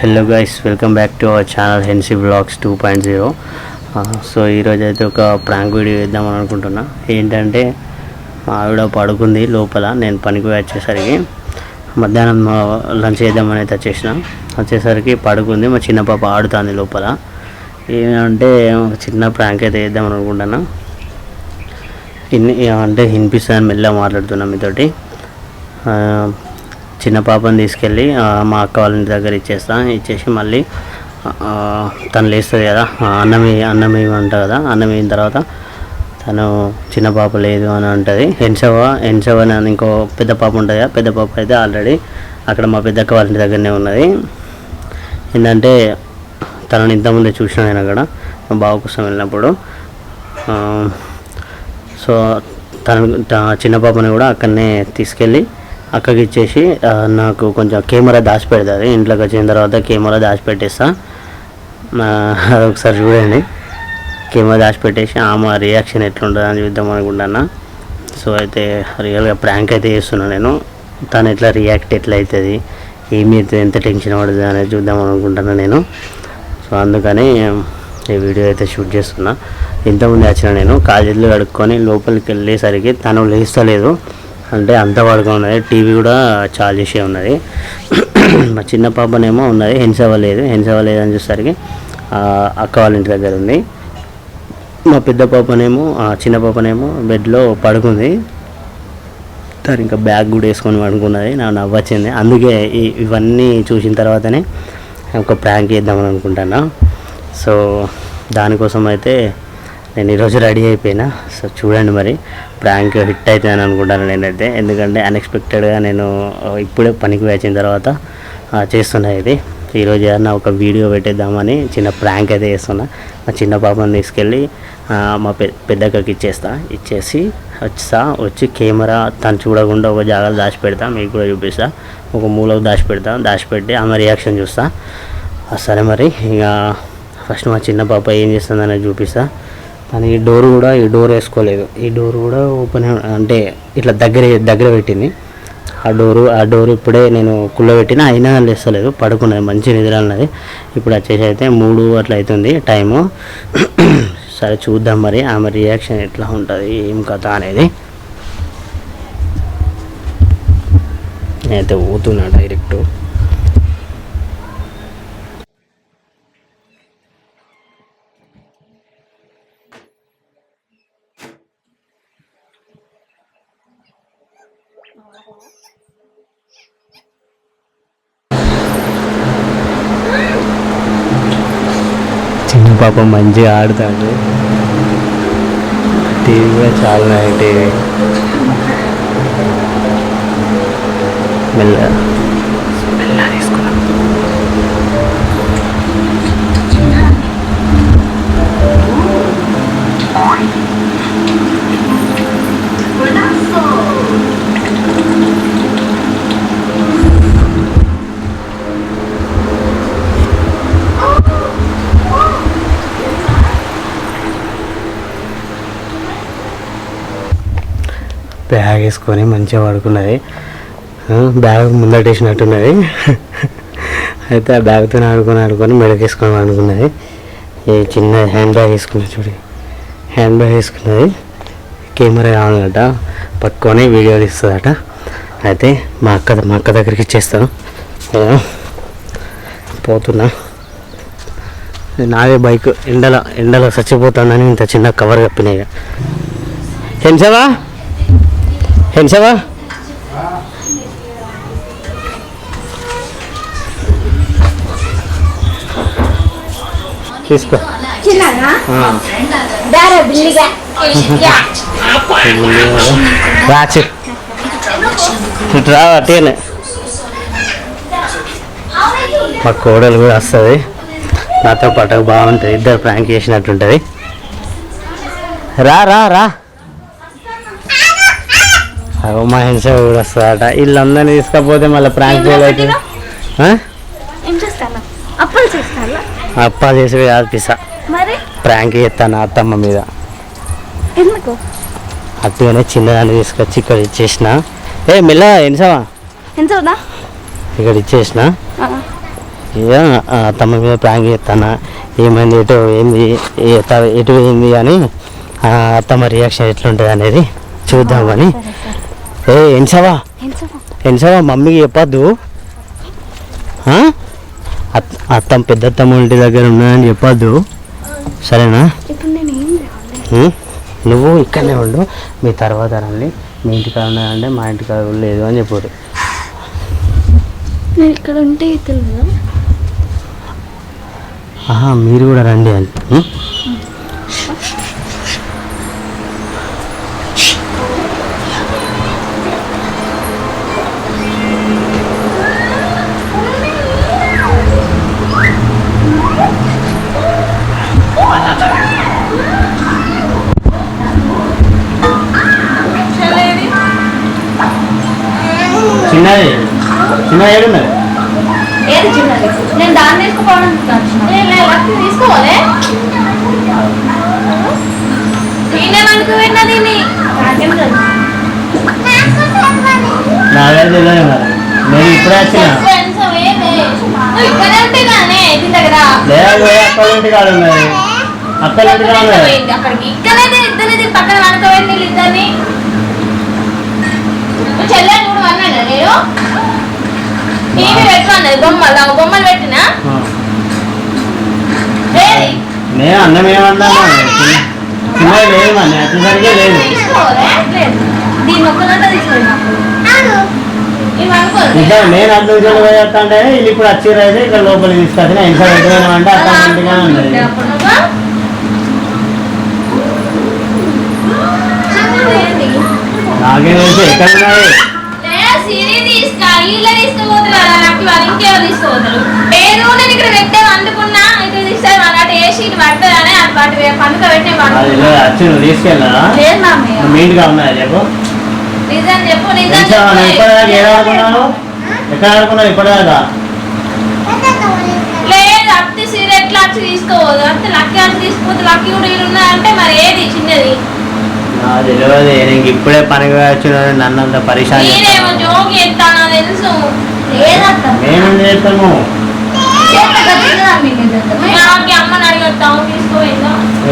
Hello guys welcome back to our channel హెన్సీ blogs two point zero so ఈరోజు అయితే ఒక prank video వేద్దామని అనుకుంటున్నా. ఏంటంటే మా ఆవిడ పడుకుంది లోపల నేను పనికి వచ్చేసరికి. మధ్యాహ్నం లంచ్ చేద్దామని అయితే వచ్చేసిన. వచ్చేసరికి పడుకుంది మా చిన్న పాప ఆడుతుంది లోపల. ఏమంటే ఒక చిన్న ప్రాంక్ అయితే వేద్దామని అనుకుంటున్నా. ఇన్ని అంటే వినిపిస్తుందని మెల్లగా మాట్లాడుతున్నా మీతోటి. చిన్న పాపని తీసుకెళ్ళి మా అక్క వాళ్ళ ఇంటి దగ్గర ఇచ్చేస్తా. ఇచ్చేసి మళ్ళీ తను లేస్తుంది కదా అన్నం అన్నం వేయమంట కదా అన్నం వేయిన తర్వాత తను చిన్న పాప లేదు అని అంటుంది. ఎన్సవ ఎన్సవ అని ఇంకో పెద్ద పాప ఉంటుంది కదా పెద్ద పాప అయితే ఆల్రెడీ అక్కడ మా పెద్దక్క వాళ్ళ ఇంటి దగ్గరనే ఉన్నది. ఏంటంటే తనని ఇంతకుముందే చూసిన నేను అక్కడ మా బావ కోసం వెళ్ళినప్పుడు. సో తన చిన్న పాపని కూడా అక్కడనే తీసుకెళ్ళి అక్కకి ఇచ్చేసి నాకు కొంచెం కెమెరా దాచిపెడుతుంది ఇంట్లోకి వచ్చిన తర్వాత కెమెరా దాచిపెట్టేస్తాను ఆ, అదొకసారి చూడండి. కెమెరా దాచిపెట్టేసి ఆమె రియాక్షన్ ఎట్లుంటుంది అని చూద్దాం అనుకుంటున్నా. సో అయితే రియల్గా ప్రాంక్ అయితే చేస్తున్నాను నేను. తను ఎట్లా రియాక్ట్ ఎట్లా అవుతుంది ఏమి అవుతుంది ఎంత టెన్షన్ పడుతుంది అనేది చూద్దాం అనుకుంటున్నాను నేను. సో అందుకని ఈ వీడియో అయితే షూట్ చేస్తున్నా. ఇంతకుముందు వచ్చిన నేను కాలేజీలో కడుక్కొని లోపలికి వెళ్ళేసరికి తను లేస్తలేదు. అంటే అంత ఉన్నది. టీవీ కూడా చాలా చేసే ఉన్నది. మా చిన్న పాపనేమో ఉన్నది. హెన్సవ లేదు. హెన్సవ లేదని చూసేసరికి అక్క వాళ్ళ ఇంటి దగ్గర ఉంది. మా పెద్ద పాపనేమో చిన్న పాపనేమో బెడ్లో పడుకుంది. తను ఇంకా బ్యాగ్ కూడా వేసుకొని పడుకున్నది. నాకు నవ్వచ్చింది. అందుకే ఇవన్నీ చూసిన తర్వాతనే ఒక ప్రాంక్ చేద్దామని అనుకుంటున్నా. సో దానికోసం అయితే నేను ఈరోజు రెడీ అయిపోయినా. సో చూడండి మరి ప్రాంక్ హిట్ అవుతుందని అనుకుంటాను నేనైతే. ఎందుకంటే అన్ఎక్స్పెక్టెడ్గా నేను ఇప్పుడే పనికి వచ్చిన తర్వాత చేస్తున్నా ఇది. ఈరోజు ఏదన్నా ఒక వీడియో పెట్టేద్దామని చిన్న ప్రాంక్ అయితే చేస్తున్నా. మా చిన్న పాపని తీసుకెళ్ళి మా పె పెద్దక్కకి ఇచ్చేస్తా. ఇచ్చేసి వచ్చా వచ్చి కెమెరా తను చూడకుండా ఒక జాగాలో దాచిపెడతా. మీకు కూడా చూపిస్తా. ఒక మూలకు దాచిపెడతా. దాచిపెట్టి ఆమె రియాక్షన్ చూస్తా. సరే మరి ఇక ఫస్ట్ మా చిన్న పాప ఏం చేస్తుందనేది చూపిస్తా. కానీ ఈ డోర్ కూడా ఈ డోర్ వేసుకోలేదు. ఈ డోర్ కూడా ఓపెన్ అంటే ఇట్లా దగ్గర దగ్గర పెట్టింది. ఆ డోరు ఆ డోర్ ఇప్పుడే నేను కుళ్ళబెట్టిన అయినా లేస్తలేదు. పడుకున్నది మంచి నిద్ర అన్నది. ఇప్పుడు వచ్చేసి అయితే మూడు అట్లా అవుతుంది టైము. సరే చూద్దాం మరి ఆమె రియాక్షన్ ఎట్లా ఉంటుంది ఏం కథ అనేది. నేనైతే పోతున్నా డైరెక్ట్ చిన్న పాప మంచిగా ఆడుతాడు. టీవీ కూడా చాలా నైట్ టీవీ. మెల్ల బ్యాగ్ వేసుకొని మంచిగా పడుకున్నది. బ్యాగ్ ముందటేసినట్టున్నది. అయితే ఆ బ్యాగ్తో ఆడుకొని ఆడుకొని మెడకేసుకొని ఆడుకున్నది ఈ చిన్న హ్యాండ్ బ్యాగ్ వేసుకున్నది చూడు. హ్యాండ్ బ్యాగ్ వేసుకున్నది. కెమెరా కావాలంట. పట్టుకొని వీడియో తీస్తుందట. అయితే మా అక్క మా అక్క దగ్గరికి ఇచ్చేస్తాను నేను పోతున్నా. నాదే బైక్. ఎండల ఎండలో చచ్చిపోతానని ఇంత చిన్న కవర్ కప్పినాయి హెన్సవా హెన్సవా తీసుకో. రాచి. ఇటు రా అట్టేనే మా కోడలు కూడా వస్తుంది. నాతో పాటు బాగుంటుంది. ఇద్దరు ప్రాంక్ చేసినట్టుంటుంది. రా రా రా. అగో మా హింస కూడా వస్తుందట వీళ్ళందరినీ తీసుకపోతే మళ్ళీ ప్రాంక్ ఏం చేస్తాను? అప్పులు చేసి కాదు పిసా. ప్రాంక్ చేస్తాను అత్తమ్మ మీద. అట్టుగానే చిన్నదాన్ని తీసుకొచ్చి ఇక్కడ ఇచ్చేసిన. ఏ మెల్ల ఎన్సవా ఇక్కడ ఇచ్చేసిన. ఇక అత్తమ్మ మీద ప్రాంక్ చేస్తానా. ఏమైంది ఎటు ఏంది ఎట- ఏంది అని అత్తమ్మ రియాక్షన్ ఎట్లుంటుంది అనేది చూద్దాం కానీ ఏ ఎన్సవా ఎన్సవా మమ్మీకి చెప్పొద్దు. ఆ? అత్- అత్తమ్మ పెద్ద అత్తమ్మ ఇంటి దగ్గర ఉన్నాయని చెప్పొద్దు. సరేనా? నువ్వు ఇక్కడనే ఉండు. మీ తర్వాత రండి. మీ ఇంటికాడ ఉన్నాయంటే మా ఇంటికాడ లేదు అని చెప్పారు నేను ఇక్కడ ఉంటే తెలియదు ఆహా మీరు కూడా రండి అని. చిన్నది చిన్నది ఏడున్నది ఏది చిన్నది నేను దాన్ని తీసుకుపోవడం తీసుకోవాలి. నేనేమనుకు విన్నా దీన్ని. నాకేం తెలుసు నాకైతే తెలియదు మరి. నేను ఇప్పుడే వచ్చిన. ఇక్కడే ఉంటే కానీ దగ్గర. లేదా ఇంటి కాడ ఉన్నది అక్కల ఇంటి కాడ. ఉన్నది పోయింది అక్కడికి ఇక్కడే ఇద్దరిని దీని పక్కన వీళ్ళు ఇద్దరిని. కూడా అన్నాను నేను? టీవీ పెట్టమన్నది బొమ్మలు ఆ బొమ్మలు పెట్టినా? ఆ. ఏది? నేను అన్నం చిన్నది లేదు. మరి వచ్చేసరికి లేదు ఇంకా నేను అర్థం పోయేస్తా అంటే వీళ్ళు ఇప్పుడు వచ్చిర్రు అయితే ఇక్కడ లోపలికి తీసుకొచ్చిన ఇంట్లో పెట్టిపోయినా అంటే అక్కడ ఉన్నది. అది వండుకున్నా. లేదు, వచ్చి నువ్వు తీసుకెళ్ళా లేదు మమ్మీ మీ ఇంటిగా ఉన్నది చెప్పు? తెలుసా ఇప్పటిదాకా ఏడ ఆడుకున్నాను ఎక్కడ ఆడుకున్నావు ఇప్పటిదాకా? తీసుకోవద్దు. అత్తి లక్కీ వచ్చి తీసుకుపోతే లక్కీ కూడా ఉన్నారంటే మరి ఏది చిన్నది? నాకు తెలియదు నేను ఇప్పుడే పనికి వచ్చిన నన్ను అంత పరిశాన్ మేము చేస్తాము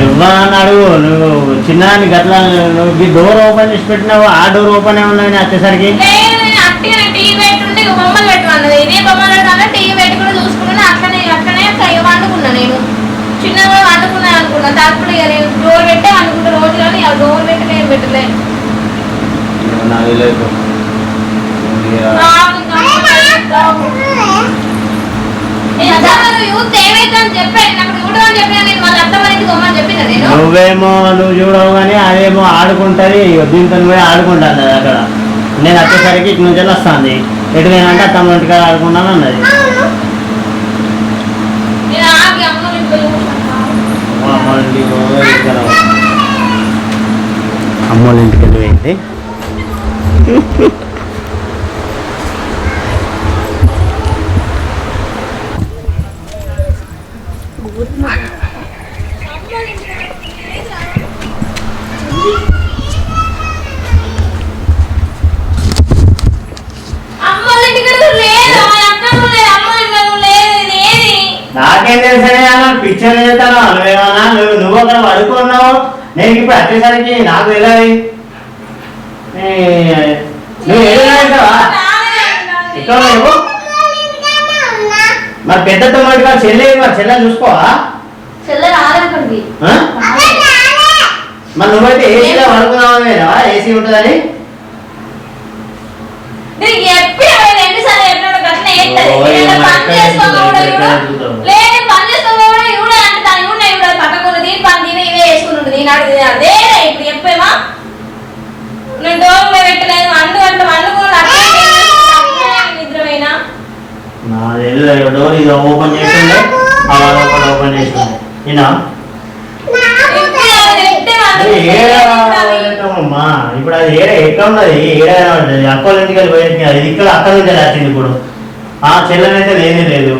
ఇవ్వని అడుగు. నువ్వు చిన్నాన్ని గట్ల నువ్వు ఈ డోర్ ఓపెన్ చేసి పెట్టినావు? ఆ డోర్ ఓపెన్ ఉన్నాయి వచ్చేసరికి? నేను నేను. చిన్నగా వండుకున్నాను అనుకున్నా. తప్పుడు ఇక నేను డోర్ పెట్టే అనుకుంటా కానీ ఆ ఏం పెట్టలే. నువ్వేమో నువ్వు చూడవు కానీ అదేమో ఆడుకుంటుంది దీంతో పోయి ఆడుకుంటుంది అది అక్కడ. నేను వచ్చేసరికి ఇటు నుంచి వస్తుంది. ఎటు పోయినంటే తమ ఇంటికి ఆడుకున్నాను అన్నది. ఇంటికి మా అమ్మ ఇంటికి పోయి ఇక్కడ అమ్మోళ్ళ ఇంటికి వెళ్ళిపోయింది. నాకేం తెలుసనే అలా పిక్చర్ చేస్తాను నువ్వేమన్నా నువ్వు నువ్వు అక్కడ పడుకున్నావు? నేను ఇప్పుడు వచ్చేసరికి నాకు ఏ, నువ్వు ఇక్కడ నువ్వు? మరి పెద్ద తమ్ముడు కాదు చెల్లె మరి చెల్లె చూసుకోవా? మరి నువ్వైతే ఏసీలో పడుకున్నావా ఏసీ ఉంటుందని? చెప్పి ఎన్నిసార్లు చెప్పినాడు గట్లనే ఏంటది ఓ, నేను ఏమో, పని ఎక్కడ చేసుకోగా కూడా ఎక్కడ ఇవ్వడు. చూద్దాం. లేదు పని చేసుకోగా కూడా ఇవ్వడు అంటే దాని ఇవ్వడు ఇవ్వడు పక్కకున్న దీని పని దీని ఇవే వేసుకుని దీని అడిగి అదే ఇప్పుడు చెప్పేమా నేను డోర్ పెట్టలేదు అంటే నిద్రమైనా డోర్ ఇది ఓపెన్ లోపల ఓపెన్ అమ్మా ఇప్పుడు అది ఏడ ఎక్కడ ఉన్నది? ఏడ కనబడ్డది అక్కల ఇంటికి వెళ్ళి పోయింది అది ఇక్కడ అక్కడ నుంచి వచ్చింది ఇప్పుడు. ఆ చెల్లెనైతే లేనే లేదు.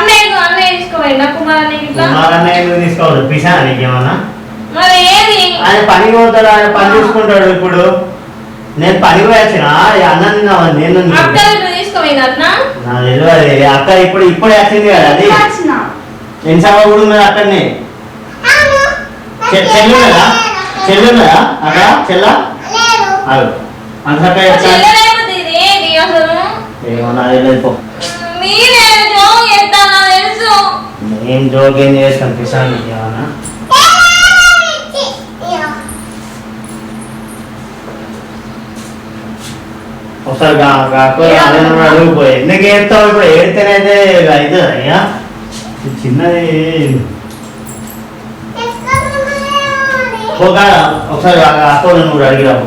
ఆ? అన్నయ్య అన్నయ్య తీసుకోపోయిందా కుమారాన్ని ఇట్లా కుమారన్న ఎందుకు తీసుకోవద్దు పిసా నీకేమన్నా? మరి ఏది? ఆయన పని పోతాడు? ఆయన పని చూసుకుంటాడు ఇప్పుడు. నేను పని వచ్చిన? అన్న నేను అక్క నా తెలియదు అక్క ఇప్పుడు ఇప్పుడే వచ్చింది కదా అది. ఎంత కూడా ఉన్నది అక్కడనే? చె- చెల్లి ఉన్నదా? చెల్లి ఉన్నదా? అక్కడ చెల్ల? అవు అంత మా చెల్లెలేమో ఇది ఏంటి అసలు? ఏమో నా తెలియదు పో. మీరే జోక్ చేస్తా నాకు తెలుసు ఏం చేస్తాను కిసాన్ ఏమన్నా? ఒకసారి గా- గాకు అదే నువ్వు అడిగిపోయి. ఎందుకు ఏడుతావు ఇప్పుడు? ఏడితేనైతే అవుతుంది అయ్యా? చిన్నది. ఒక ఒకసారి అక్క నువ్వు అడిగిరావు.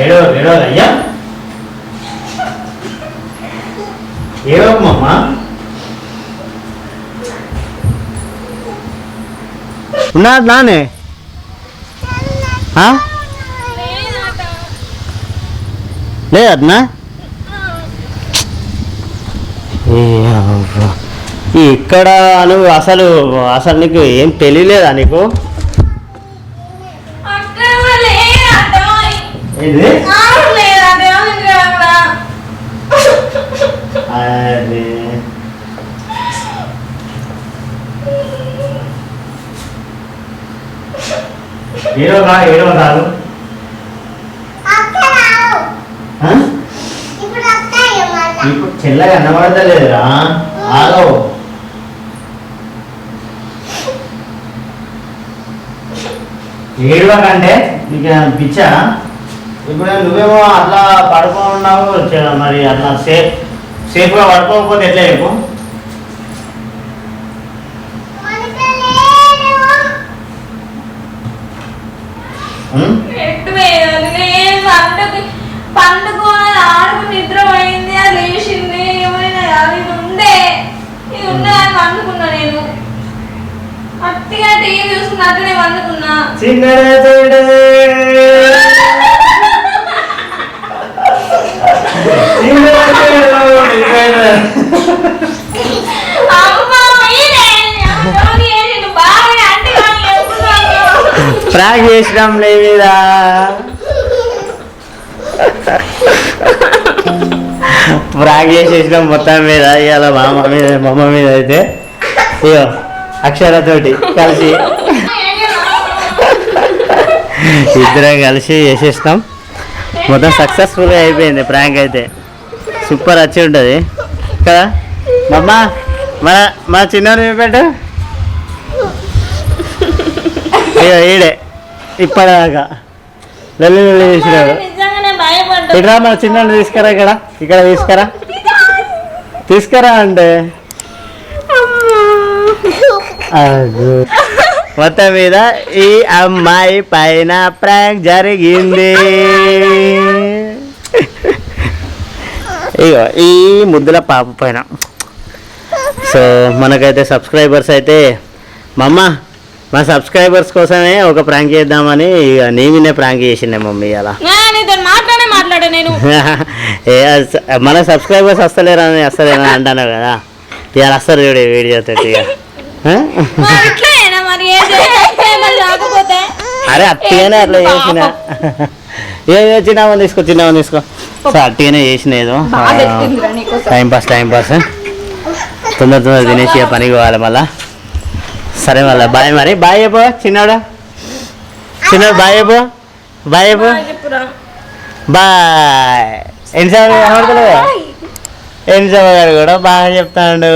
ఏడో ఏడోది అయ్యా. ఏడోకమ్మా ఉన్నాడు నానే? లేదన్నా? ఇక్కడ నువ్వు అసలు అసలు నీకు ఏం తెలియలేదా నీకు అక్కడ లేదట. కూడా. అదే. ఏడో కా ఏడో కాదు ఆ? ఇప్పుడు చెల్లగా కనబడతలేదురా. ఆలో ఏడవకంటే నీకు ఏమైనా పిచ్చా? ఇప్పుడు నువ్వేమో అట్లా పడుకోనున్నావు మరి అట్లా సేఫ్ సేఫ్గా పడుకోకపోతే ఎట్లా చెప్పు? పండుకోని ఆడుకు నిద్ర పోయింది అది లేచింది ఏమైనా అది ఉండే. ఇది ఉండదని వండుకున్నా నేను. అట్టిగా టీవీ వండుకున్నా ప్రాగ్ చేసినాం లేదా ప్రాగ్ చేసేసినాం మొత్తం మీద ఇవాళ మామ మీద మమ్మ మీద అయితే. ఇయో అక్షరతోటి కలిసి. ఇద్దరం కలిసి చేసేసినాం. మొత్తం సక్సెస్ఫుల్గా అయిపోయింది ప్రాంక్ అయితే. సూపర్ వచ్చి ఉంటుంది. కదా? మమ్మ మన మన చిన్న పెట్టు ఇగో ఈడే. ఇప్పటిదాకా. లల్లి లల్లి చేసినాడు. ఇట్రా మన చిన్న తీసుకురా ఇక్కడ. ఇక్కడ తీసుకురా. తీసుకురా అంటే. మొత్తం మీద ఈ అమ్మాయి పైన ప్రాంక్ జరిగింది. ఇగో ఈ ముద్దుల పాప పైన. సో మనకైతే సబ్స్క్రైబర్స్ అయితే మమ్మ మా సబ్స్క్రైబర్స్ కోసమే ఒక ప్రాంక్ చేద్దామని ఇక నీ ప్రాంక్ చేసిండే మమ్మీ అలా. నీతో మాట్లాడే మాట్లాడా నేను. ఏ అస- మన సబ్స్క్రైబర్స్ వస్తలేరని వస్తలేరని అంటాను కదా. ఇక వస్తారు చూడు వీడియో తోటి అరే అట్టిగానే అట్లా చేసిన. ఏ చిన్నవని తీసుకో చిన్నవని తీసుకో. సో అట్టిగానే చేసిన ఏదో. Time pass time pass. తొందర తొందర తినేసి పనికి పోవాలి మళ్ళా. సరే మళ్ళా బాయ్ మరి. బాయ్ చెప్పు చిన్నాడు. చిన్నాడు బాయ్ చెప్పు. బాయ్ చెప్పు. చెప్పురా. బాయ్. ఎన్నిసార్లు కనబడతలేదా? గారు కూడా బాగా చెప్తాడు.